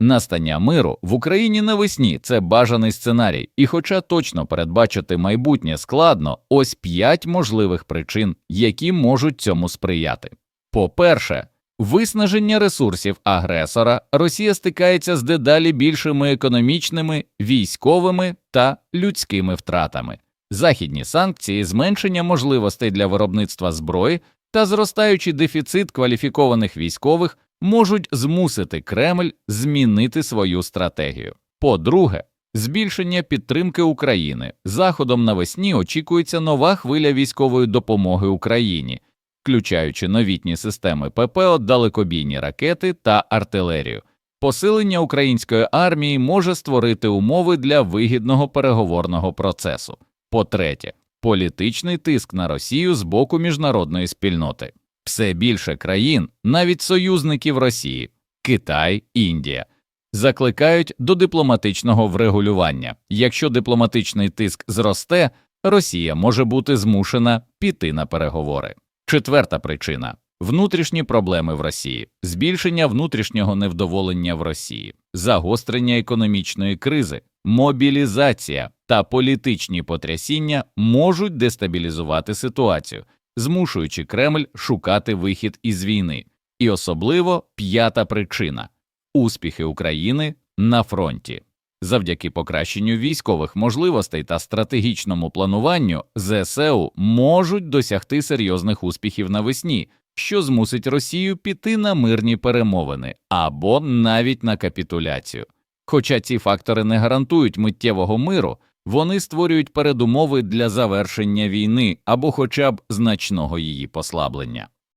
Настання миру в Україні навесні це бажаний сценарій, і хоча точно передбачити майбутнє складно, ось п'ять можливих причин, які можуть цьому сприяти. По-перше, виснаження ресурсів агресора Росія стикається з дедалі більшими економічними, військовими та людськими втратами. Західні санкції, зменшення можливостей для виробництва зброї та зростаючий дефіцит кваліфікованих військових можуть змусити Кремль змінити свою стратегію. По-друге, збільшення підтримки України. Заходом навесні очікується нова хвиля військової допомоги Україні, включаючи новітні системи ППО, далекобійні ракети та артилерію. Посилення української армії може створити умови для вигідного переговорного процесу. По-третє, політичний тиск на Росію з боку міжнародної спільноти. Все більше країн, навіть союзників Росії, Китай, Індія, закликають до дипломатичного врегулювання. Якщо дипломатичний тиск зросте, Росія може бути змушена піти на переговори. Четверта причина внутрішні проблеми в Росії, збільшення внутрішнього невдоволення в Росії, загострення економічної кризи, мобілізація та політичні потрясіння можуть дестабілізувати ситуацію, змушуючи Кремль шукати вихід із війни. І особливо п'ята причина успіхи України на фронті. Завдяки покращенню військових можливостей та стратегічному плануванню ЗСУ можуть досягти серйозних успіхів навесні, що змусить Росію піти на мирні перемовини або навіть на капітуляцію. Хоча ці фактори не гарантують миттєвого миру, вони створюють передумови для завершення війни або хоча б значного її послаблення.